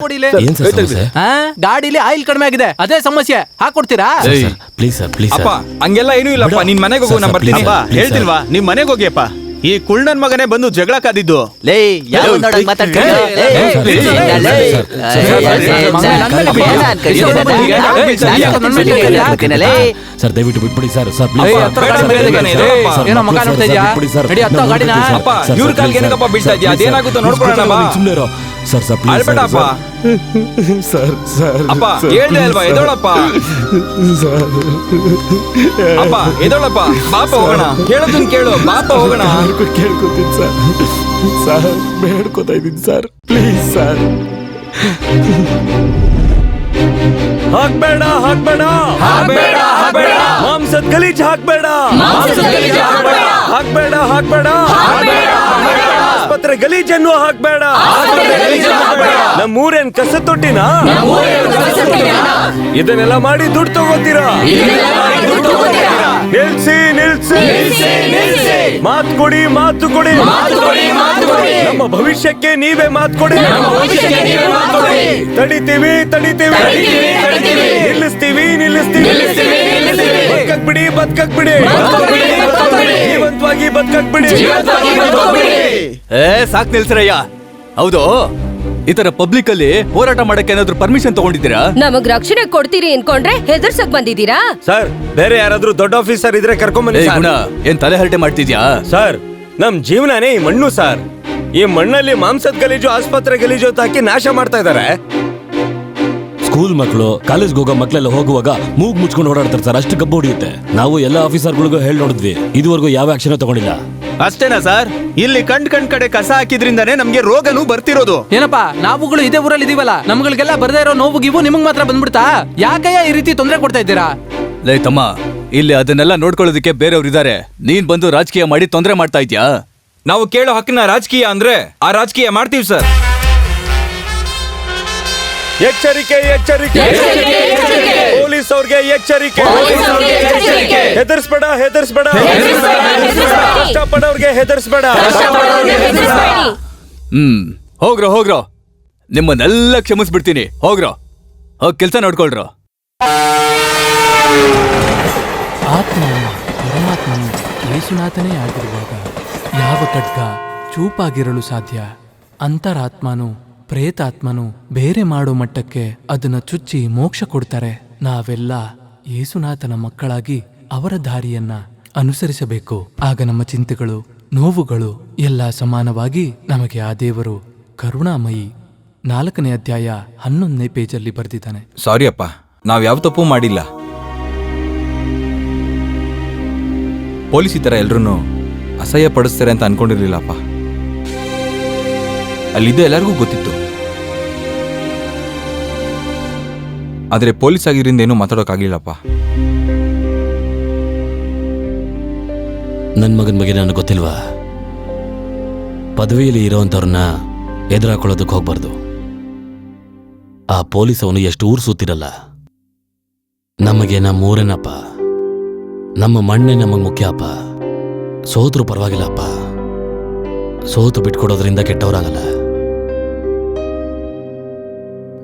ಏನ್ ಸರ್ ಸಮಸ್ಯೆ ಗಾಡಿಲಿ ಆಯಿಲ್ ಕಡಿಮೆ ಆಗಿದೆ ಅದೇ ಸಮಸ್ಯೆ ಹಾಕೊಡ್ತೀರಾ ಸರ್ ಪ್ಲೀಸ್ ಸರ್ ಪ್ಲೀಸ್ ಅಪ್ಪ ಹಂಗೆಲ್ಲ ಏನೂ ಇಲ್ಲಪ್ಪ ನಿನ್ ಮನೆಗೆ ಹೋಗು ನಾ ಬರ್ತೀನಿ ಅಪ್ಪ, ಹೇಳ್ತಿಲ್ವಾ ನಿಮ್ ಮನೆಗೆ ಹೋಗಿಯಪ್ಪ ಈ ಕುಳ್ಳನ್ ಮಗನೇ ಬಂದು ಜಗಳ ಕಾದಿದ್ದು ಲೇ ಯಾವ ನೋಡಕ್ ಮಾತಾಡ್ತೀಯ? ಲೇ, ಏ, ಲೇ, ಸರ್, ಲೇ, ಸರ್, ಲೇ, sir, sir, sir, sir, sir, sir, sir, sir, sir, sir, sir, sir. Sir ದಯವಿಟ್ಟು ಬಿಟ್ಬಿಡಿ ಸರ್ ಸರ್ ಏಯ್, ಪ್ಲೀಸ್ ಹತ್ರ ಇದೆ. ಏನೋ ಮಗ ನೋಡ್ತಾ ಇದ್ಯಾ ನಡಿ ಹತ್ತ ಗಾಡಿನ ಅಪ್ಪ, ಇವ್ರ ಕಾಲ್ಗೆ ಏನಕ್ಕಪ್ಪ ಬೀಳ್ತಾ ಇದ್ಯಾ? ಅದೇನಾಗುತ್ತೋ ನೋಡ್ಕೊಳ್ಳೋಣ ಬಾ. ಸುಮ್ಮನೆ ಸರ್ ಸರ್ ಪ್ಲೀಸ್ ಅಳ್ಬೇಡಪ್ಪ ಸರ್ ಸರ್ ಅಪ್ಪ ಹೇಳ್ದೆ ಅಲ್ವಾ ಎದೋಳಪ್ಪ? ಅಪ್ಪ ಎದೋಳಪ್ಪ? ಪಾಪ ಹೋಗೋಣ. ಹೇಳೋದನ್ ಕೇಳು. ಪಾಪ ಹೋಗೋಣ. ಕೇಳ್ಕೊತೀನಿ ಸರ್ ಸರ್ ಬೇಡ್ಕೊತಾ ಇದ್ದೀನಿ ಸರ್ ಪ್ಲೀಸ್ ಸರ್ ಹಾಕ್ಬೇಡ ಹಾಕ್ಬೇಡ. ಹಾಕ್ಬೇಡ, ಹಾಕ್ಬೇಡ. ಮಾಂಸದ ಗಲೀಜ್ ಹಾಕ್ಬೇಡ. ಹಾಕ್ಬೇಡ. ಹಾಕ್ಬೇಡ. ಆಸ್ಪತ್ರೆ ಗಲೀಜನ್ನು ಹಾಕ್ಬೇಡ. ನಮ್ಮೂರೇನ್ ಕಸ ತೊಟ್ಟಿನ ಇದನ್ನೆಲ್ಲ ಮಾಡಿ ದುಡ್ಡು ತಗೋತೀರಾ? ನಿಲ್ಸಿ ನಿಲ್ಸಿ. ಮಾತು ಕೊಡಿ ಮಾತು ಕೊಡಿ. ನಮ್ಮ ಭವಿಷ್ಯಕ್ಕೆ ನೀವೇ ಮಾತು ಕೊಡಿ. ತಡಿತೀವಿ ತಡಿತೀವಿ. ನಿಲ್ಲಿಸ್ತೀವಿ ನಿಲ್ಲಿಸ್ತೀವಿ. ಬದುಕಕ್ ಬಿಡಿ ಬದುಕಕ್ ಬಿಡಿ ಜೀವಂತವಾಗಿ ಬದುಕಕ್ ಬಿಡಿ ಏ, ಸಾಕ್ ನಿಲ್ಸ್ರಯ್ಯ. ಹೌದು. ಈ ತರ ಪಬ್ಲಿಕ್ ಅಲ್ಲಿ ಹೋರಾಟ ಮಾಡಕ್ಕೆ ಏನಾದ್ರು ಪರ್ಮಿಷನ್ ತಗೊಂಡಿದ್ದೀರಾ? ನಮಗ್ ರಕ್ಷಣೆ ಕೊಡ್ತೀರಿ ಅನ್ಕೊಂಡ್ರೆ ಹೆದರ್ಸಕ್ ಬಂದಿದ್ದೀರಾ? ಸರ್ ಬೇರೆ ಯಾರಾದ್ರೂ ದೊಡ್ಡ ಆಫೀಸರ್ ಇದ್ರೆ ಕರ್ಕೊಂಡ್ ಏ ಬನ್ನಿ ಗುಣ. ಏನ್ ತಲೆ ಹರಟೆ ಮಾಡ್ತಿದ್ಯಾ? ಸರ್ ನಮ್ ಜೀವನನೇ ಈ ಮಣ್ಣು ಸರ್ ಈ ಮಣ್ಣಲ್ಲಿ ಮಾಂಸದ ಗಲೀಜು ಆಸ್ಪತ್ರೆ ಗಲೀಜು ಅಂತ ಹಾಕಿ ನಾಶ ಮಾಡ್ತಾ ಇದಾರೆ. ಸ್ಕೂಲ್ ಮಕ್ಕಳು ಕಾಲೇಜ್ಗೆ ಹೋಗೋ ಮಕ್ಕಳೆಲ್ಲ ಹೋಗುವಾಗ ಮೂಗ್ ಮುಚ್ಕೊಂಡು ಓಡಾಡ್ತಾರೆ ಸರ್ ಅಷ್ಟು ಕಬ್ಬು ಹೊಡಿಯುತ್ತೆ. ನಾವು ಎಲ್ಲ ಆಫೀಸರ್ಗಳಿಗೂ ಹೇಳಿ ನೋಡಿದ್ವಿ. ಇದುವರೆಗೂ ಯಾವ ಆಕ್ಷನ್ ತಗೊಂಡಿಲ್ಲ. ಅಷ್ಟೇನಾ ಸರ್? ಇಲ್ಲಿ ಕಂಡ್ ಕಂಡ್ ಕಡೆ ಕಸ ಹಾಕಿದ್ರಿಂದನೇ ನಮ್ಗೆ ರೋಗನು ಬರ್ತಿರೋದು. ಏನಪ್ಪಾ ನಾವುಗಳು ಇದೇ ಊರಲ್ಲಿ ಇದೀವಲ್ಲ ನಮ್ಗಳಿಗೆಲ್ಲ ಬರ್ದೇ ಇರೋ ನೋವು ಗಿವು ನಿಮಗ್ ಮಾತ್ರ ಬಂದ್ಬಿಡ್ತಾ? ಯಾಕಯ್ಯ ಈ ರೀತಿ ತೊಂದರೆ ಕೊಡ್ತಾ ಇದ್ದೀರಾ? ಲೇ ತಮ್ಮ ಇಲ್ಲಿ ಅದನ್ನೆಲ್ಲ ನೋಡ್ಕೊಳ್ಳೋದಕ್ಕೆ ಬೇರೆಯವ್ರು ಇದಾರೆ ನೀನ್ ಬಂದು ರಾಜಕೀಯ ಮಾಡಿ ತೊಂದರೆ ಮಾಡ್ತಾ ಇದ್ಯಾ? ನಾವು ಕೇಳೋ ಹಕ್ಕಿನ ರಾಜಕೀಯ ಅಂದ್ರೆ ಆ ರಾಜಕೀಯ ಮಾಡ್ತೀವಿ ಸರ್. ಎಚ್ಚರಿಕೆ ಎಚ್ಚರಿಕೆ. ಪೊಲೀಸ್ ಅವ್ರಿಗೆ ಎಚ್ಚರಿಕೆ. ಹೆದರ್ಸ್ಬೇಡ ಹೆದರ್ಸ್ಬೇಡ. ಕಷ್ಟಪಡೋರ್ಗೆ ಹೆದರ್ಸ್ಬೇಡ. ಹ್ಮ್. ಹೋಗ್ರೋ ಹೋಗ್ರೋ. ನಿಮ್ಮನ್ನೆಲ್ಲ ಕ್ಷಮಿಸ್ಬಿಡ್ತೀನಿ. ಹೋಗ್ರೋ. ಹೋಗ್ ಕೆಲ್ಸ ನೋಡ್ಕೊಳ್ರೋ. ಆತ್ಮ ಪರಮಾತ್ಮನು ಯೇಸುನಾಥನೇ ಆಗಿರುವಾಗ ಯಾವ ಖಡ್ಗ ಚೂಪಾಗಿರಲು ಸಾಧ್ಯ? ಅಂತರಾತ್ಮನು ಪ್ರೇತಾತ್ಮನು ಬೇರೆ ಮಾಡೋ ಮಟ್ಟಕ್ಕೆ ಅದನ್ನ ಚುಚ್ಚಿ ಮೋಕ್ಷ ಕೊಡ್ತಾರೆ. ನಾವೆಲ್ಲ ಯೇಸುನಾಥನ ಮಕ್ಕಳಾಗಿ ಅವರ ದಾರಿಯನ್ನ ಅನುಸರಿಸಬೇಕು. ಆಗ ನಮ್ಮ ಚಿಂತೆಗಳು, ನೋವುಗಳು ಎಲ್ಲ ಸಮಾನವಾಗಿ ನಮಗೆ ಆ ದೇವರು ಕರುಣಾಮಯಿ ನಾಲ್ಕನೇ ಅಧ್ಯಾಯ ಹನ್ನೊಂದನೇ ಪೇಜಲ್ಲಿ ಬರೆದಿದ್ದಾನೆ. ಸಾರಿ ಅಪ್ಪ, ನಾವ್ ಯಾವ ತಪ್ಪು ಮಾಡಿಲ್ಲ. ಪೊಲೀಸ್ ಈ ತರ ಎಲ್ರು ಅಸಹ್ಯ ಪಡಿಸ್ತಾರೆ ಅಂತ ಅನ್ಕೊಂಡಿರ್ಲಿಲ್ಲಪ್ಪ ಅಲ್ಲಿದ್ದ ಎಲ್ಲರಿಗೂ ಗೊತ್ತಿತ್ತು. ಆದ್ರೆ ಪೊಲೀಸ್ ಆಗಿರಿಂದ ಏನೂ ಮಾತಾಡೋಕ್ಕಾಗಲಿಲ್ಲಪ್ಪ. ನನ್ನ ಮಗನ ಬಗ್ಗೆ ನನಗೆ ಗೊತ್ತಿಲ್ವಾ? ಪದವಿಯಲ್ಲಿ ಇರೋವಂಥವ್ರನ್ನ ಎದುರಾಕೊಳ್ಳೋದಕ್ಕೆ ಹೋಗ್ಬಾರ್ದು. ಆ ಪೊಲೀಸ್ ಅವನು ಎಷ್ಟು ಊರು ಸುತ್ತಿರಲ್ಲ. ನಮಗೆ ನಮ್ಮ ಊರೇನಪ್ಪ ನಮ್ಮ ಮಣ್ಣೆ ನಮಗೆ ಮುಖ್ಯ ಅಪ್ಪ ಸೋತರು ಪರವಾಗಿಲ್ಲಪ್ಪ. ಸೋತು ಬಿಟ್ಕೊಡೋದ್ರಿಂದ ಕೆಟ್ಟವರಾಗಲ್ಲ.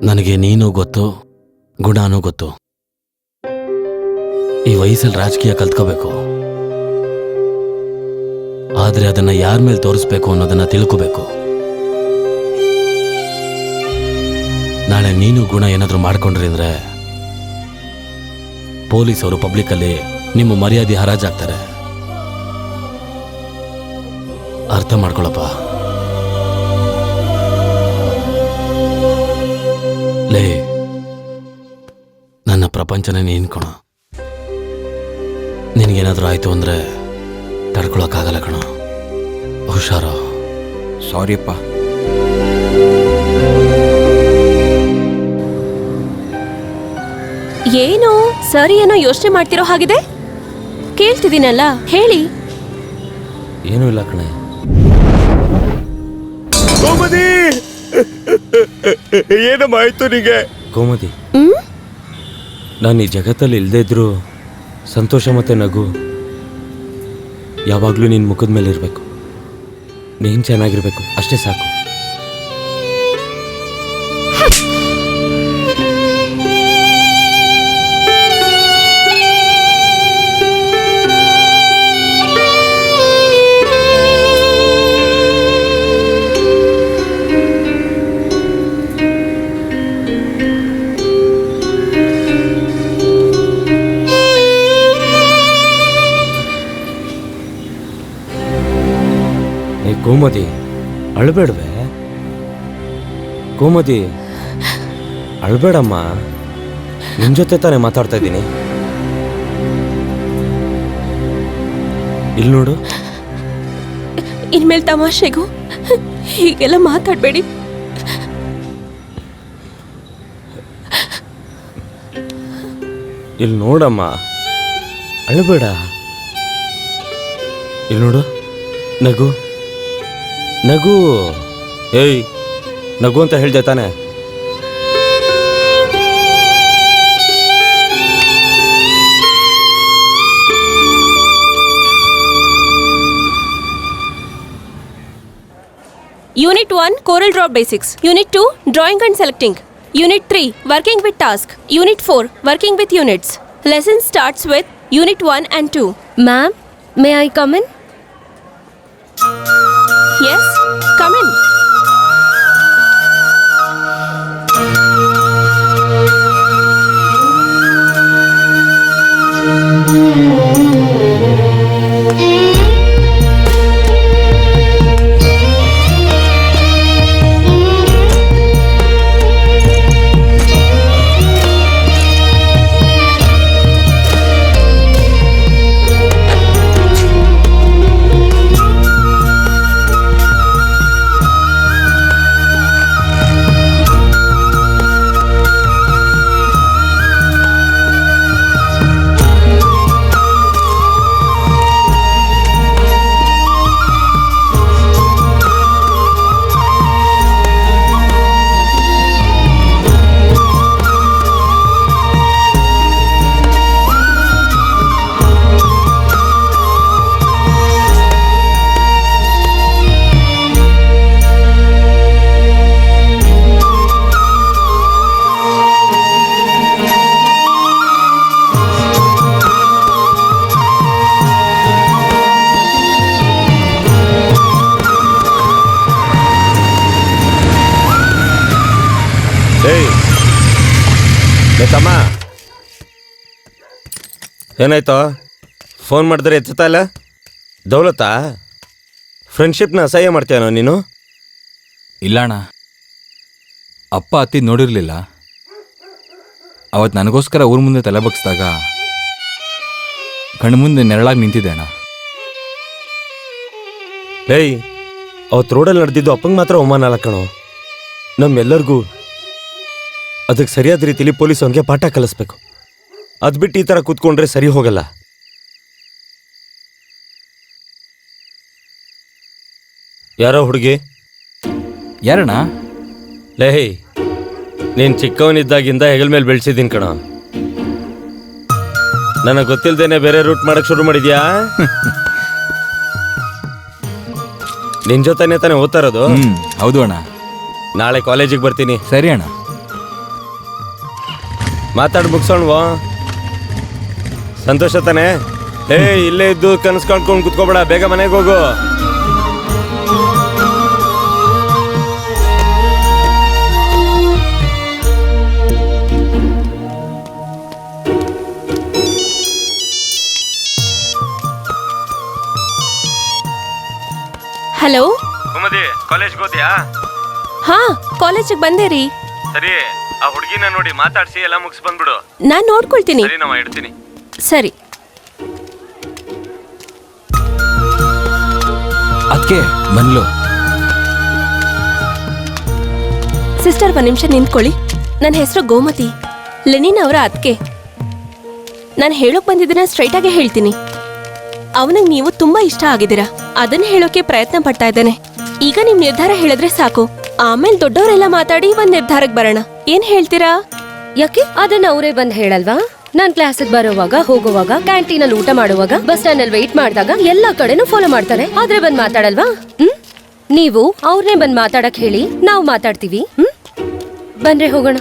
ನನಗೆ ನೀನು ಗೊತ್ತು ಗುಣನೂ ಗೊತ್ತು ಈ ವಯಸ್ಸಲ್ಲಿ ರಾಜಕೀಯ ಕಲ್ತ್ಕೋಬೇಕು. ಆದ್ರೆ ಅದನ್ನ ಯಾರ ಮೇಲೆ ತೋರಿಸ್ಬೇಕು ಅನ್ನೋದನ್ನ ತಿಳ್ಕೋಬೇಕು. ನಾಳೆ ನೀನು ಗುಣ ಏನಾದ್ರೂ ಮಾಡ್ಕೊಂಡ್ರಿ ಅಂದ್ರೆ, ಪೊಲೀಸವರು ಪಬ್ಲಿಕ್ಕಲ್ಲಿ ನಿಮ್ಮ ಮರ್ಯಾದೆ ಹರಾಜಾಗ್ತಾರೆ. ಅರ್ಥ ಮಾಡ್ಕೊಳಪ್ಪ. ಪ್ರಪಂಚನೇ ನೀನ್ ಕಣ. ನಿನಗೇನಾದರೂ ಆಯ್ತು ಅಂದ್ರೆ ತಡ್ಕೊಳಕ್ಕಾಗಲ್ಲ ಕಣ. ಹುಷಾರು? ಸಾರಿ ಅಪ್ಪ ಏನು? ಸರಿ ಏನೋ ಯೋಚನೆ ಮಾಡ್ತಿರೋ ಹಾಗಿದೆ ಕೇಳ್ತಿದ್ದೀನಲ್ಲ ಹೇಳಿ. ಏನೂ ಇಲ್ಲ ಕಣೆ. ಗೋಮತಿ! ಏನಮ್ಮ ಆಯ್ತು ನಿಗೆ? ಗೋಮತಿ. ಹ್ಮ್? ನಾನು ಈ ಜಗತ್ತಲ್ಲಿ ಇಲ್ಲದೇ ಇದ್ದರೂ ಸಂತೋಷ ಮತ್ತು ನಗು ಯಾವಾಗಲೂ ನಿನ್ನ ಮುಖದ ಮೇಲೆ ಇರಬೇಕು. ನೀನು ಚೆನ್ನಾಗಿರಬೇಕು. ಅಷ್ಟೇ ಸಾಕು. ಗೋಮತಿ ಅಳ್ಬೇಡ್ವೆ. ಗೋಮತಿ ಅಳ್ಬೇಡಮ್ಮ. ನಿನ್ ಜೊತೆ ತಾನೇ ಮಾತಾಡ್ತಾ ಇದ್ದೀನಿ. ಇಲ್ಲಿ ನೋಡು. ಇನ್ಮೇಲೆ ತಮಾಷೆಗೂ ಹೀಗೆಲ್ಲ ಮಾತಾಡಬೇಡಿ. ಇಲ್ಲಿ ನೋಡಮ್ಮ. ಅಳಬೇಡ. ಇಲ್ಲಿ ನೋಡು. ನಗು. ನಗು ಏಯ್ ನಗು ಅಂತ ಹೇಳ್ದೆ ತಾನೆ unit one CorelDRAW basics unit two drawing and selecting unit three working with task unit four working with units lesson starts with unit one and two ma'am may I come in Yes? Come in. ತಮ್ಮ ಏನಾಯ್ತು? Phone ಮಾಡಿದ್ರೆ ಎತ್ತುತ್ತಾ ಇಲ್ಲ? ದೌಲತಾ? ಫ್ರೆಂಡ್ಶಿಪ್ನ ಅಸಹ್ಯ ಮಾಡ್ತೀಯನೋ ನೀನು? ಇಲ್ಲಣ್ಣ. ಅಪ್ಪ ಅತ್ತಿ ನೋಡಿರಲಿಲ್ಲ. ಅವತ್ತು ನನಗೋಸ್ಕರ ಊರ ಮುಂದೆ ತಲೆ ಬಗ್ಸಿದಾಗ ಕಣ್ಣು ಮುಂದೆ ನೆರಳಾಗಿ ನಿಂತಿದ್ದೆ ಅಣ್ಣ. ಏಯ್ ಅವತ್ತು ರೋಡಲ್ಲಿ ನಡೆದಿದ್ದು ಅಪ್ಪಂಗೆ ಮಾತ್ರ ಅವಮಾನ ಅಲ್ಲ ಕಣೋ. ನಮ್ಮೆಲ್ಲರಿಗೂ ಅದಕ್ಕೆ ಸರಿಯಾದ ರೀತಿಲಿ ಪೊಲೀಸ್ ಅವನಿಗೆ ಪಾಠ ಕಲಿಸ್ಬೇಕು. ಅದು ಬಿಟ್ಟು ಈ ಥರ ಕೂತ್ಕೊಂಡ್ರೆ ಸರಿ ಹೋಗಲ್ಲ. ಯಾರೋ ಹುಡುಗಿ? ಯಾರಣ್ಣ? ಲೇಹಿ ನೀನು ಚಿಕ್ಕವನಿದ್ದಾಗಿಂದ ಹೆಗಲ ಮೇಲೆ ಬೆಳೆಸಿದ್ದೀನಿ ಕಣ. ನನಗೆ ಗೊತ್ತಿಲ್ದೇನೆ ಬೇರೆ ರೂಟ್ ಮಾಡೋಕೆ ಶುರು ಮಾಡಿದ್ಯಾ? ನಿನ್ ಜೊತೆನೆ ತಾನೇ ಓದ್ತಾ ಇರೋದು? ಹೌದು ಅಣ್ಣ. ನಾಳೆ ಕಾಲೇಜಿಗೆ ಬರ್ತೀನಿ. ಸರಿ ಅಣ್ಣ. ಮಾತಾಡಿ ಮುಗಿಸೋಣವಾ? ಸಂತೋಷ ತಾನೆ? ಏ ಇಲ್ಲೇ ಇದ್ದು ಕನಸು ಕಾಣ್ಕೊಂಡು ಕುತ್ಕೋಬೇಡ ಬೇಗ ಮನೆಗೆ ಹೋಗು. ಹಲೋ? ಕಾಲೇಜ್ ಕಾಲೇಜ್ಗೆ ಹೋದ್ಯಾ? ಹಾ ಕಾಲೇಜಿಗೆ ಬಂದೆ ರೀ. ಸರಿ. ಆ ಹುಡುಗಿನ ನೋಡಿ ಮಾತಾಡ್ಸಿ ಎಲ್ಲ ಮುಗಿಸ್ ಬಂದ್ಬಿಡು. ನಾನು ನೋಡ್ಕೊಳ್ತೀನಿ. ಸರಿ ನಾವು ಇಡ್ತೀನಿ. ಸರಿ. ಅದಕ್ಕೆ ಬನ್ಲು ಸಿಸ್ಟರ್ ಒಂದು ನಿಮಿಷ ನಿಂತ್ಕೊಳ್ಳಿ. ನನ್ನ ಹೆಸರು ಗೋಮತಿ. ಲೆನಿನ್ ಅವರ ಅದಕ್ಕೆ ನಾನು ಹೇಳೋಕ್ ಬಂದಿದ್ದನ್ನ ಸ್ಟ್ರೈಟ್ ಆಗಿ ಹೇಳ್ತೀನಿ. ಅವನಿಗೆ ನೀವು ತುಂಬಾ ಇಷ್ಟ ಆಗಿದ್ದೀರಾ. ಅದನ್ನ ಹೇಳೋಕೆ ಪ್ರಯತ್ನ ಪಡ್ತಾ ಇದ್ದಾನೆ. ಈಗ ನಿಮ್ ನಿರ್ಧಾರ ಹೇಳಿದ್ರೆ ಸಾಕು. ಆಮೇಲೆ ದೊಡ್ಡವರೆಲ್ಲ ಮಾತಾಡಿ ಒಂದ್ ನಿರ್ಧಾರಕ್ಕೆ ಬರೋಣ. ಏನ್ ಹೇಳ್ತೀರಾ? ಯಾಕೆ? ಅದನ್ನ ಅವರೇ ಬಂದ್ ಹೇಳಲ್ವಾ? ನಾನ್ ಕ್ಲಾಸಿಗೆ ಬರೋವಾಗ ಹೋಗುವಾಗ ಕ್ಯಾಂಟೀನಲ್ಲಿ ಊಟ ಮಾಡುವಾಗ ಬಸ್ ಸ್ಟ್ಯಾಂಡ್ ಅಲ್ಲಿ ವೆಯ್ಟ್ ಮಾಡಿದಾಗ ಎಲ್ಲಾ ಕಡೆನೂ ಫಾಲೋ ಮಾಡ್ತಾರೆ. ಆದ್ರೆ ಬಂದ್ ಮಾತಾಡಲ್ವಾ? ಹ್ಮ್? ನೀವು ಅವ್ರನ್ನೇ ಬಂದ್ ಮಾತಾಡಕ್ ಹೇಳಿ ನಾವು ಮಾತಾಡ್ತೀವಿ. ಹ್ಮ್? ಬನ್ರಿ ಹೋಗೋಣ.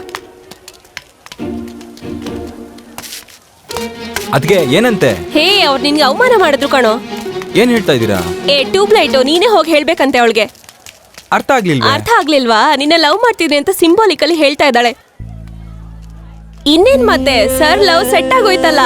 ಅದಕ್ಕೆ ಏನಂತೆ? ಹೇ ಅವ್ರು ನಿನ್ಗೆ ಅವಮಾನ ಮಾಡಿದ್ರು ಕಣೋ. ಏನ್ ಹೇಳ್ತಾ ಇದ್ದೀರಾ? ಏ ಟ್ಯೂಬ್ ಲೈಟು ನೀನೇ ಹೋಗಿ ಹೇಳ್ಬೇಕಂತೆ ಅವಳಿಗೆ. ಅರ್ಥ ಆಗ್ಲಿಲ್ವಾ? ಅರ್ಥ ಆಗ್ಲಿಲ್ವಾ? ನಿನ್ನ ಲವ್ ಮಾಡ್ತಿದ್ರಿ ಅಂತ ಸಿಂಬಾಲಿಕಲಿ ಹೇಳ್ತಾ ಇದ್ದಾಳೆ. ಇನ್ನೇನ್ ಮತ್ತೆ? Sir love set ಆಗೋಯ್ತಲ್ಲ.